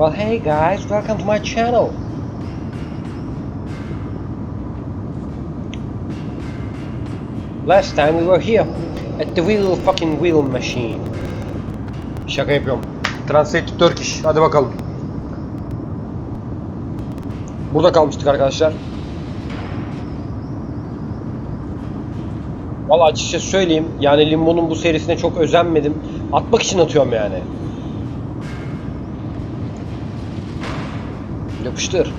Well, hey guys, welcome to my channel. Last time we were here at the wheel fucking wheel machine. Şaka yapıyorum. Translate to Turkish. Hadi bakalım. Burada kalmıştık arkadaşlar. Valla açıkça söyleyeyim. Yani Limbo'nun bu serisine çok özenmedim. Atmak için atıyorum yani. Yapıştır.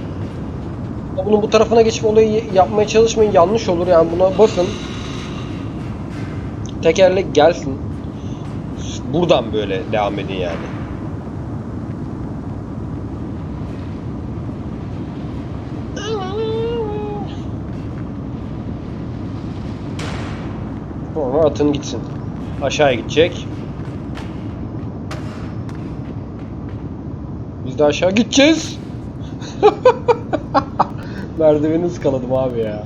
Bunun bu tarafına geçip olayı yapmaya çalışmayın. Yanlış olur yani. Buna basın. Tekerlek gelsin. Buradan böyle devam edin yani. Sonra atın gitsin. Aşağıya gidecek. Biz de aşağı gideceğiz. Merdiveni ıskaladım abi ya.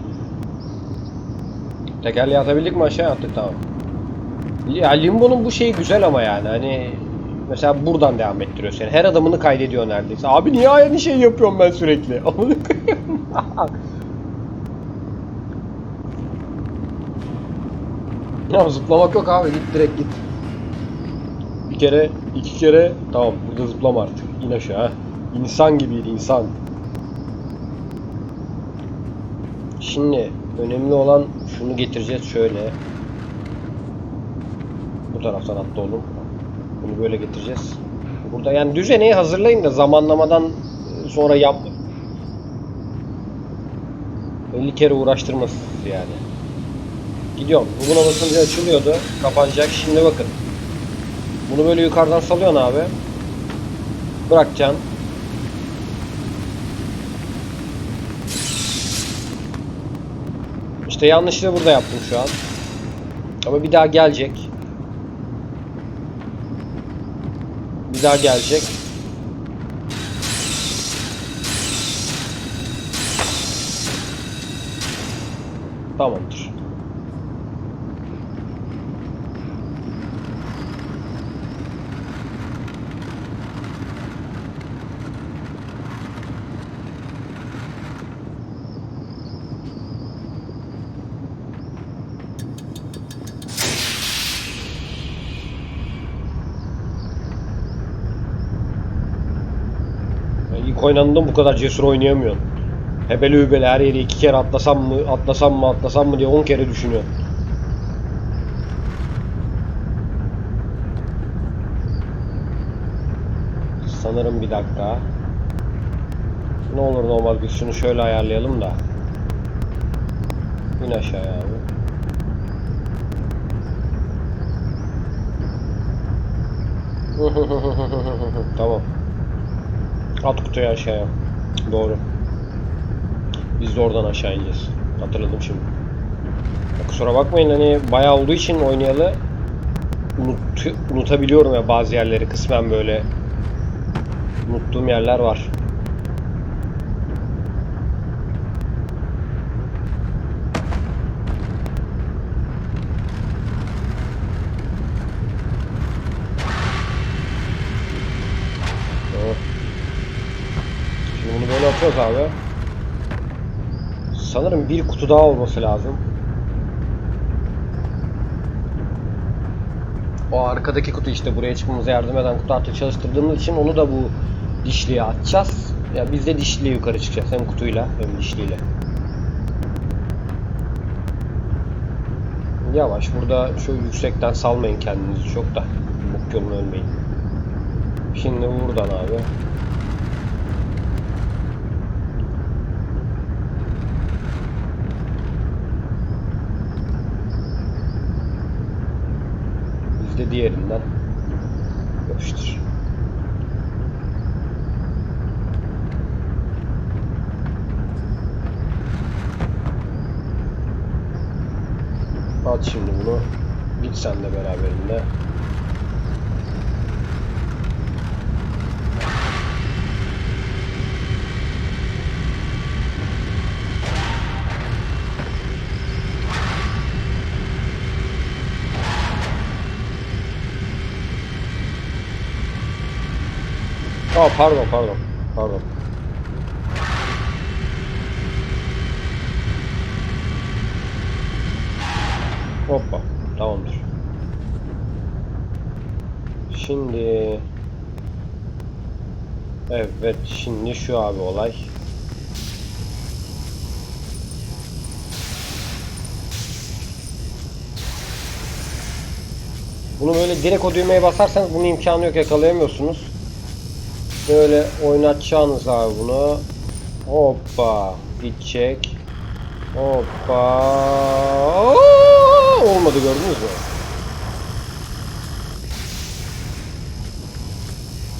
Tekerleği atabildik mi aşağı attık tamam. Ya Limbo'nun bu şeyi güzel ama yani hani mesela buradan devam ettiriyor seni. Her adamını kaydediyor neredeyse. Abi niye aynı şeyi yapıyorum ben sürekli? Ya zıplamak yok abi git direkt git. Bir kere, iki kere tamam burada zıplama artık. İn aşağı. İnsan gibiydi insan. Şimdi önemli olan şunu getireceğiz şöyle. Bu taraftan attı oğlum. Bunu böyle getireceğiz. Burada yani düzeneyi hazırlayın da zamanlamadan e, sonra yapma. 50 kere uğraştırmasın yani. Gidiyorum. Buna basınca açılıyordu. Kapanacak. Şimdi bakın. Bunu böyle yukarıdan salıyorsun abi. Bırakacaksın. İşte yanlışlığı burada yaptım şu an. Ama bir daha gelecek. Bir daha gelecek. Tamamdır. Ya İlk oynandığında bu kadar cesur oynayamıyorsun. Hebeli hübeli her yeri iki kere atlasam mı, atlasam mı, atlasam mı diye on kere düşünüyorsun. Sanırım bir dakika. Ne olur normal biz şunu şöyle ayarlayalım da. İn aşağıya abi. tamam. At kutuyu aşağıya. Doğru. Biz de oradan aşağı ineceğiz. Hatırladım şimdi. Ya kusura bakmayın hani bayağı olduğu için oynayalı unut, unutabiliyorum ya bazı yerleri kısmen böyle unuttuğum yerler var. Doğru. Atıyoruz abi. Sanırım bir kutu daha olması lazım. O arkadaki kutu işte buraya çıkmamıza yardım eden kutu artık çalıştırdığımız için onu da bu dişliğe atacağız. Ya biz de dişliğe yukarı çıkacağız hem kutuyla hem dişliyle. Yavaş burada şu yüksekten salmayın kendinizi çok da. Bok yoluna ölmeyin. Şimdi buradan abi. Biz de diğerinden yapıştır. At şimdi bunu. Git sen de beraberinde. Aa pardon pardon. Pardon. Hoppa. Tamamdır. Şimdi Evet şimdi şu abi olay. Bunu böyle direkt o düğmeye basarsanız bunun imkanı yok yakalayamıyorsunuz. Böyle oynatacağınız abi bunu. Hoppa gidecek. Hoppa. Olmadı gördünüz mü?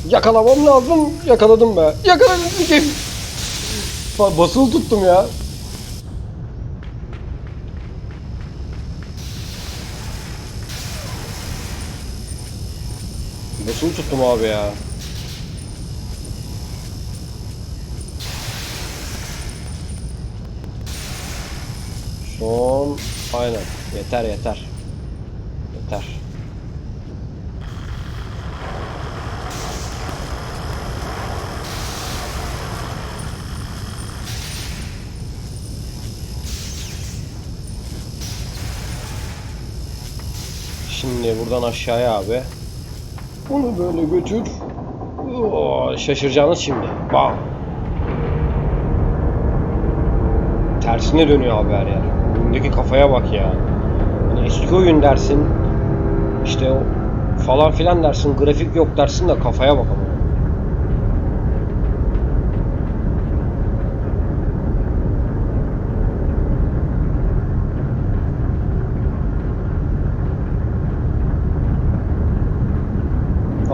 Yakalamam lazım. Yakaladım be. Yakaladım sikeyim. Ba- Basılı tuttum ya. Basılı tuttum abi ya. Son. Aynen. Yeter yeter. Yeter. Şimdi buradan aşağıya abi. Bunu böyle götür. Oo, şaşıracağınız şimdi. Bam. Tersine dönüyor abi her yer. Oyundaki kafaya bak ya. Hani eski oyun dersin. İşte o falan filan dersin. Grafik yok dersin de kafaya bak ama.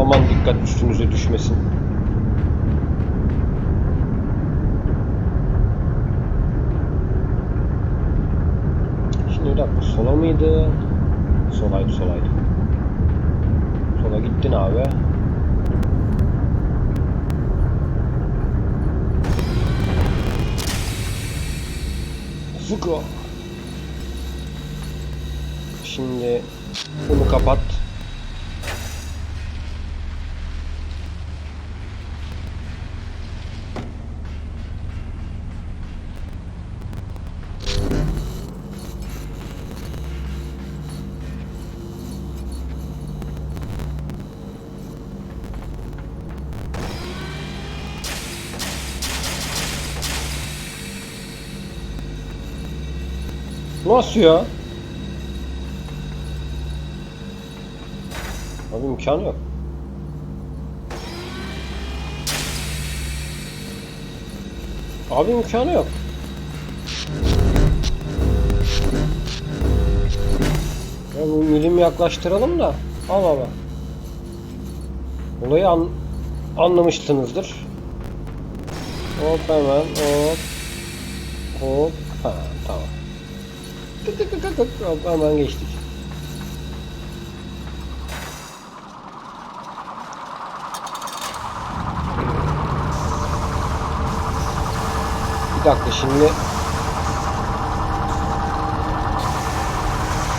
Aman dikkat üstünüze düşmesin. Şimdi bir dakika sola mıydı? Solaydı solaydı. Sola gittin abi. Fuko. Şimdi bunu kapat. Nasıl ya? Abi imkanı yok. Abi imkanı yok. Ya bu milim yaklaştıralım da. Al baba. Olayı an anlamışsınızdır. Hop hemen. Hop. Tık tık tık tık tık. Hop, hemen geçtik. Bir dakika şimdi.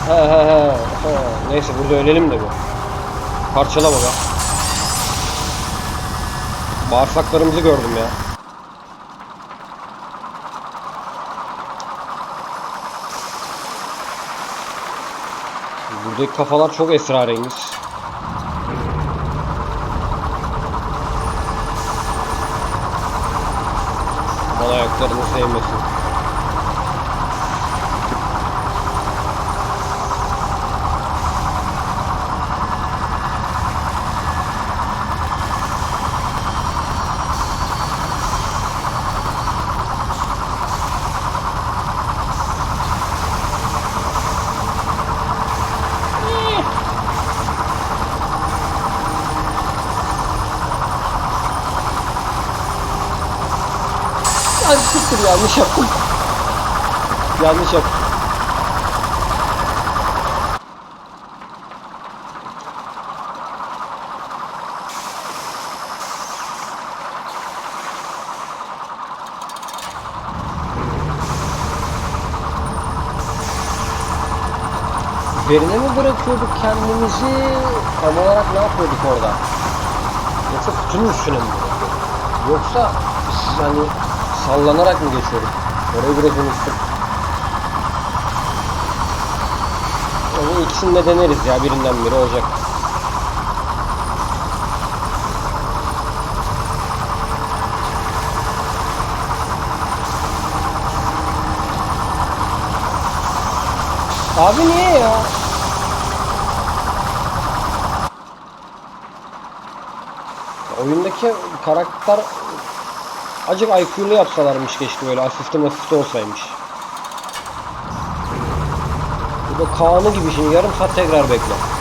He he he. he. Neyse burada ölelim de bu. Parçala baba. Bağırsaklarımızı gördüm ya. Buradaki kafalar çok esrarengiz. Bana ayaklarını sevmesin. Hadi siktir yanlış yaptım. Yanlış yaptım. Üzerine mi bırakıyorduk kendimizi? Tam olarak ne yapıyorduk orada? Yoksa kutunun üstüne mi? Yoksa biz hani sallanarak mı geçiyoruz? Orayı biraz unuttum. Ama ikisini de deneriz ya birinden biri olacak. Abi niye ya? Oyundaki karakter acık IQ'lu yapsalarmış keşke böyle asiste masiste olsaymış. Bu da Kaan'ı gibi şimdi yarım saat tekrar bekle.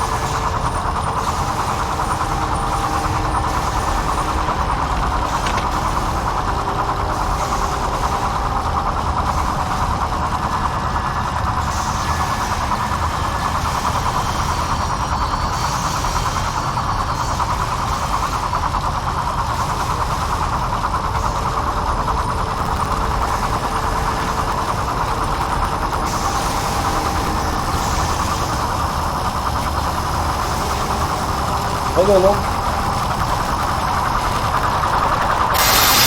Oğlum.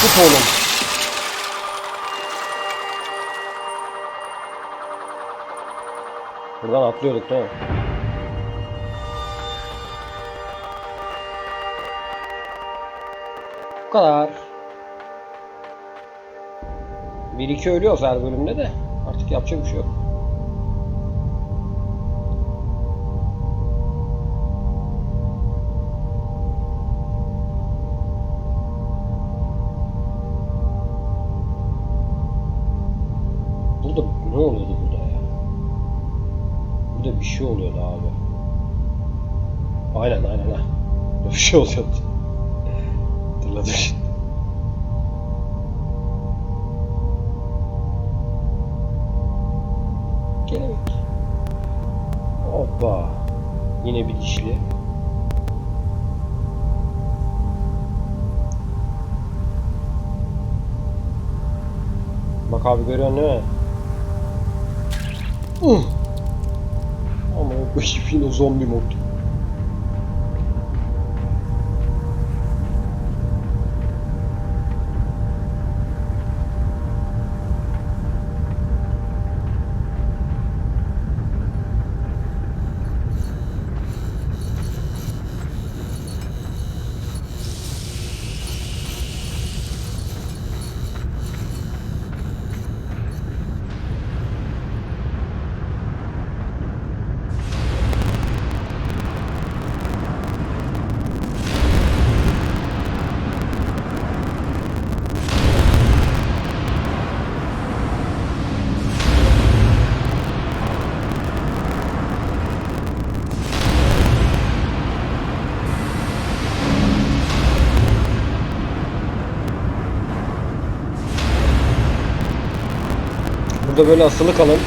Tut oğlum. Buradan atlıyorduk değil mi? Bu kadar. 1-2 ölüyoruz her bölümde de. Artık yapacak bir şey yok. Şey oluyordu abi. Aynen aynen ha. Bir şey oluyordu. Hatırladım şimdi. Kelebek. Hoppa. Yine bir dişli. Bak abi görüyorsun değil mi? Zombi mod. Burada böyle asılı kalın.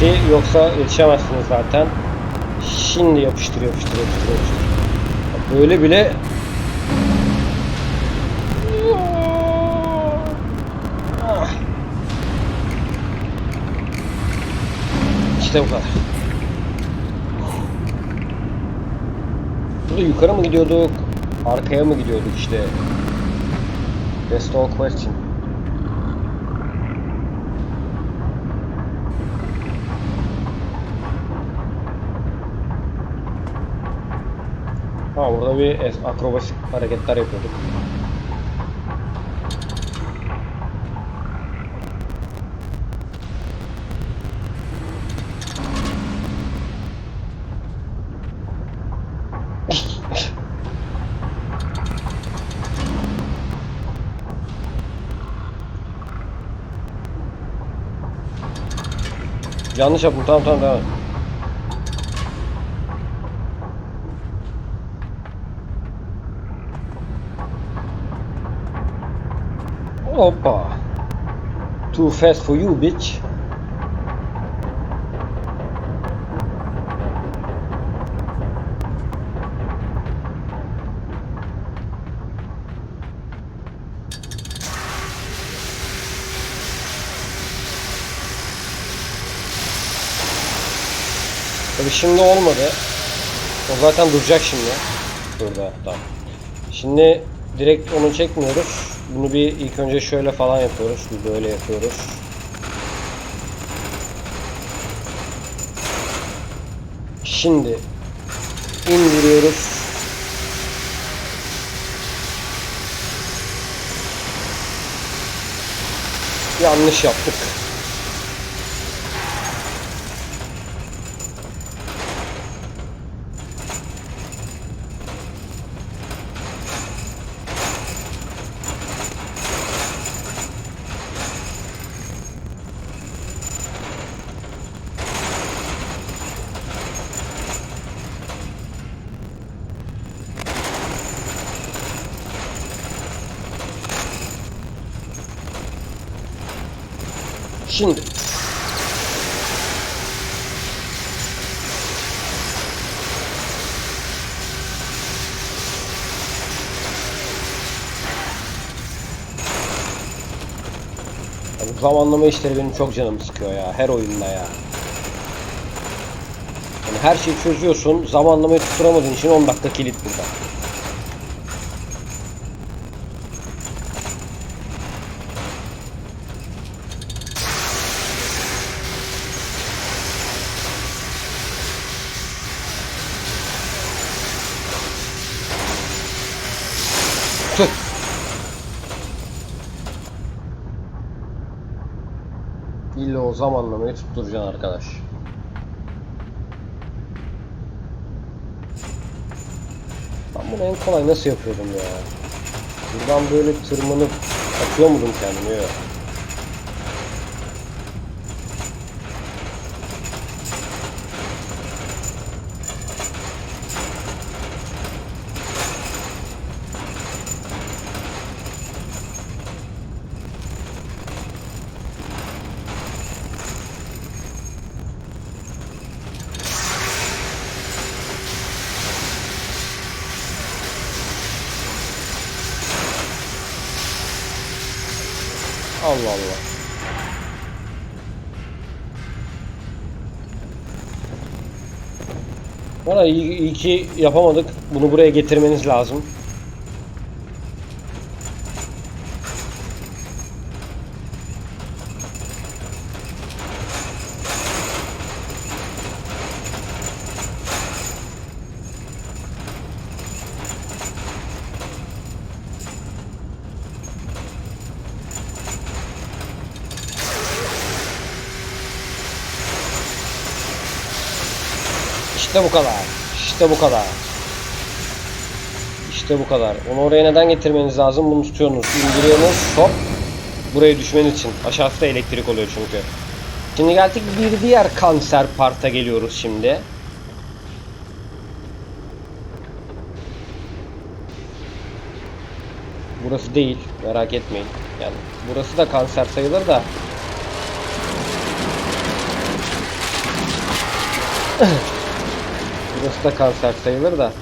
Ki yoksa yetişemezsiniz zaten. Şimdi yapıştır yapıştır yapıştır yapıştır. Böyle bile Ah. İşte bu kadar. Burada yukarı mı gidiyorduk? Arkaya mı gidiyorduk işte? That's the question. Ha burada bir akrobasik hareketler yapıyorduk. Yanlış yaptım. Tamam tamam tamam. Hoppa. Too fast for you bitch. Tabii şimdi olmadı. O zaten duracak şimdi. Burada tamam. Şimdi direkt onu çekmiyoruz. Bunu bir ilk önce şöyle falan yapıyoruz. Bir böyle yapıyoruz. Şimdi indiriyoruz. Yanlış yaptık. Şimdi Ya bu zamanlama işleri benim çok canımı sıkıyor ya her oyunda ya. Yani her şeyi çözüyorsun, zamanlamayı tutturamadığın için 10 dakika kilit burada. Zamanlamayı tutturacaksın arkadaş. Ben bunu en kolay nasıl yapıyordum ya? Buradan böyle tırmanıp atıyor muydum kendimi? Yok. İyi, iyi ki yapamadık. Bunu buraya getirmeniz lazım. İşte bu kadar. İşte bu kadar. İşte bu kadar. Onu oraya neden getirmeniz lazım? Bunu tutuyorsunuz, indiriyorsunuz, hop. Buraya düşmeniz için. Aşağısı da elektrik oluyor çünkü. Şimdi geldik bir diğer kanser parta geliyoruz şimdi. Burası değil, merak etmeyin. Yani burası da kanser sayılır da. Burası da kanser sayılır da.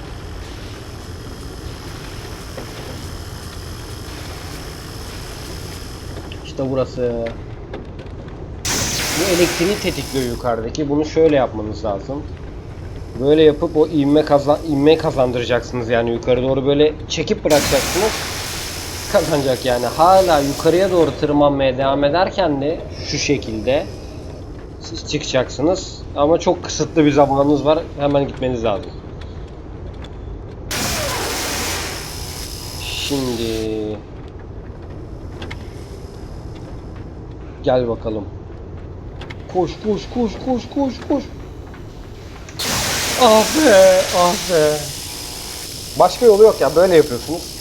İşte burası. Bu elektriği tetikliyor yukarıdaki. Bunu şöyle yapmanız lazım. Böyle yapıp o ivme kazan ivme kazandıracaksınız yani yukarı doğru böyle çekip bırakacaksınız. Kazanacak yani. Hala yukarıya doğru tırmanmaya devam ederken de şu şekilde siz çıkacaksınız. Ama çok kısıtlı bir zamanınız var. Hemen gitmeniz lazım. Şimdi gel bakalım. Koş koş koş koş koş koş. Ah be ah be. Başka yolu yok ya böyle yapıyorsunuz.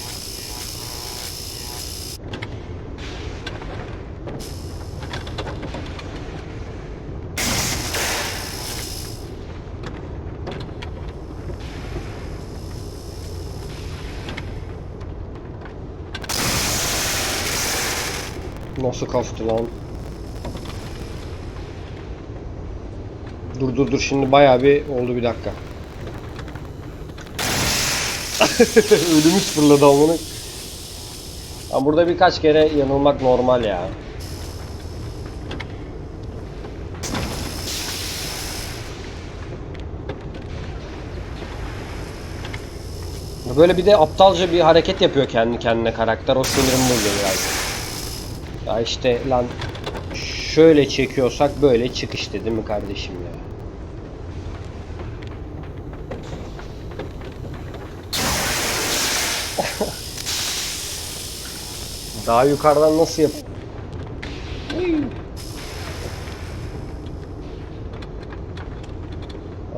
Nasıl kastı lan? Dur dur dur şimdi bayağı bir oldu bir dakika. Ödümüz fırladı amına. Ya burada birkaç kere yanılmak normal ya. Böyle bir de aptalca bir hareket yapıyor kendi kendine karakter. O sinirimi bozuyor biraz. Ya işte lan şöyle çekiyorsak böyle çık işte değil mi kardeşim ya? Daha yukarıdan nasıl yap?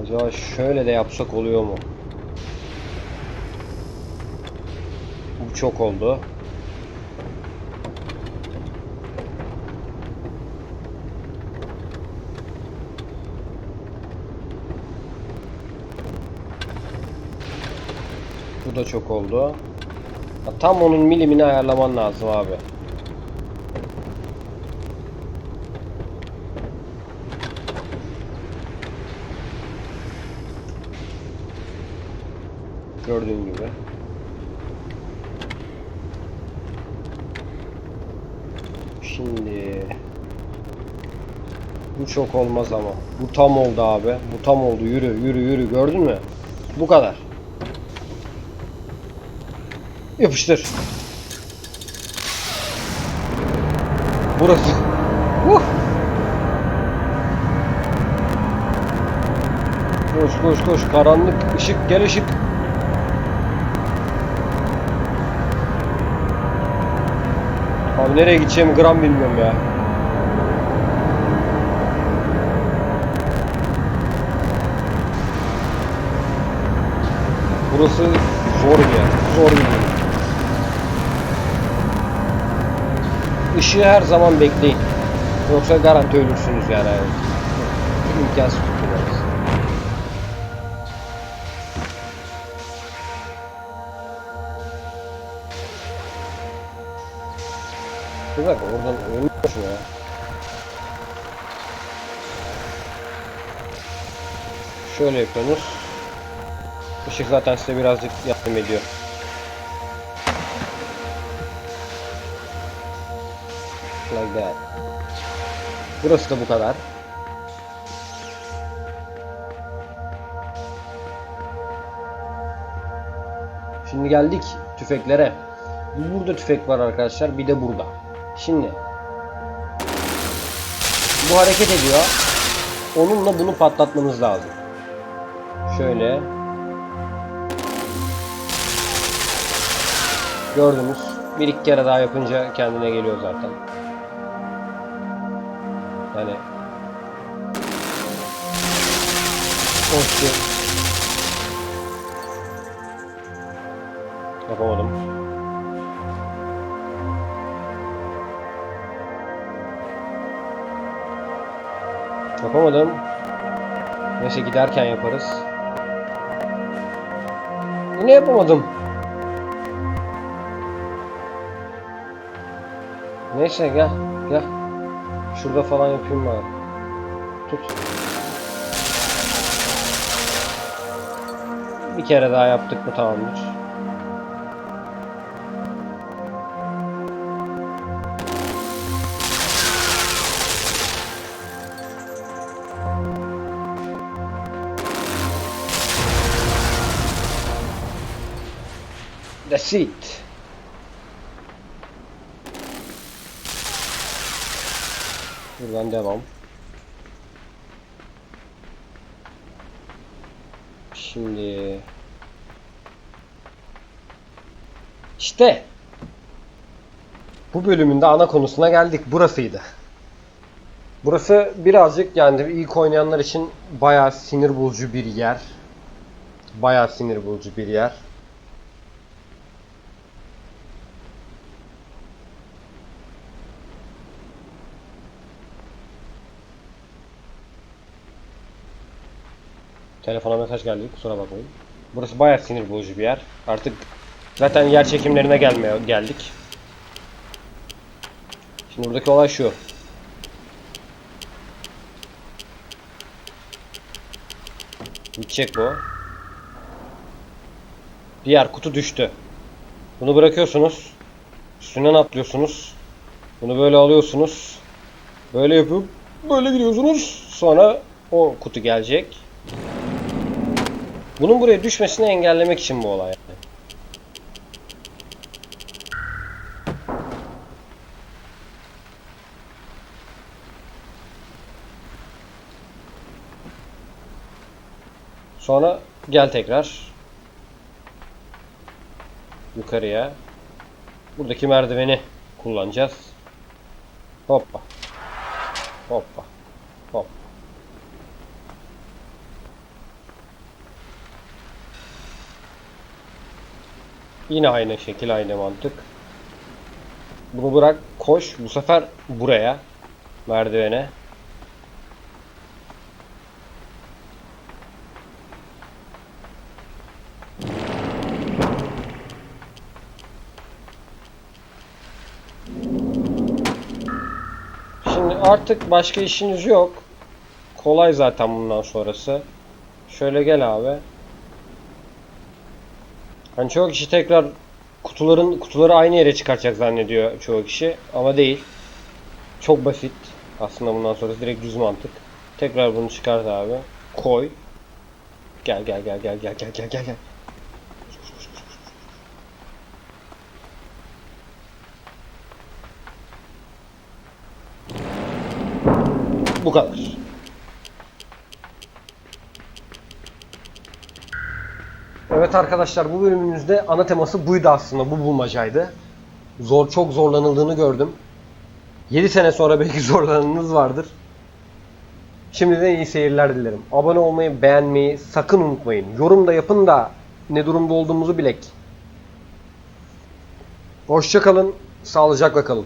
Acaba şöyle de yapsak oluyor mu? Bu çok oldu. Bu da çok oldu. Ya Tam onun milimini ayarlaman lazım abi. Gördüğün gibi. Şimdi bu çok olmaz ama. Bu tam oldu abi. Bu tam oldu. Yürü yürü yürü gördün mü? Bu kadar. Yapıştır. Burası. Uh. Koş koş koş. Karanlık. ışık gel ışık. Abi nereye gideceğimi gram bilmiyorum ya. Burası zor bir yer. Zor bir yer. Işığı her zaman bekleyin. Yoksa garanti ölürsünüz yani. İmkansız tutulmaz. Bir dakika oradan ölmüyorsun ya. Şöyle yapıyorsunuz. Işık zaten size birazcık yardım ediyor. That. Burası da bu kadar. Şimdi geldik tüfeklere. Burada tüfek var arkadaşlar, bir de burada. Şimdi bu hareket ediyor. Onunla bunu patlatmamız lazım. Şöyle. Gördünüz. Bir iki kere daha yapınca kendine geliyor zaten. Yani Hoşçu. Yapamadım. Yapamadım. Neyse giderken yaparız. Yine yapamadım. Neyse gel gel. Şurada falan yapayım bari. Tut. Bir kere daha yaptık mı tamamdır. That's it. Buradan devam. Şimdi işte bu bölümün de ana konusuna geldik. Burasıydı. Burası birazcık yani ilk oynayanlar için bayağı sinir bozucu bir yer. Bayağı sinir bozucu bir yer. Telefona mesaj geldi kusura bakmayın. Burası bayağı sinir bozucu bir yer. Artık zaten yer çekimlerine gelmeye geldik. Şimdi buradaki olay şu. Gidecek bu. Diğer kutu düştü. Bunu bırakıyorsunuz. Üstünden atlıyorsunuz. Bunu böyle alıyorsunuz. Böyle yapıp böyle gidiyorsunuz. Sonra o kutu gelecek. Bunun buraya düşmesini engellemek için bu olay. Sonra gel tekrar. Yukarıya. Buradaki merdiveni kullanacağız. Hoppa. Hoppa. Yine aynı şekil, aynı mantık. Bunu bırak, koş. Bu sefer buraya. Merdivene. Şimdi artık başka işiniz yok. Kolay zaten bundan sonrası. Şöyle gel abi. Hani çoğu kişi tekrar kutuların kutuları aynı yere çıkartacak zannediyor çoğu kişi ama değil. Çok basit. Aslında bundan sonrası direkt düz mantık. Tekrar bunu çıkart abi. Koy. Gel gel gel gel gel gel gel gel gel. Bu kadar. Arkadaşlar bu bölümümüzde ana teması buydu aslında. Bu bulmacaydı. Zor çok zorlanıldığını gördüm. 7 sene sonra belki zorlananınız vardır. Şimdiden iyi seyirler dilerim. Abone olmayı, beğenmeyi sakın unutmayın. Yorum da yapın da ne durumda olduğumuzu bilek. Hoşça kalın, sağlıcakla kalın.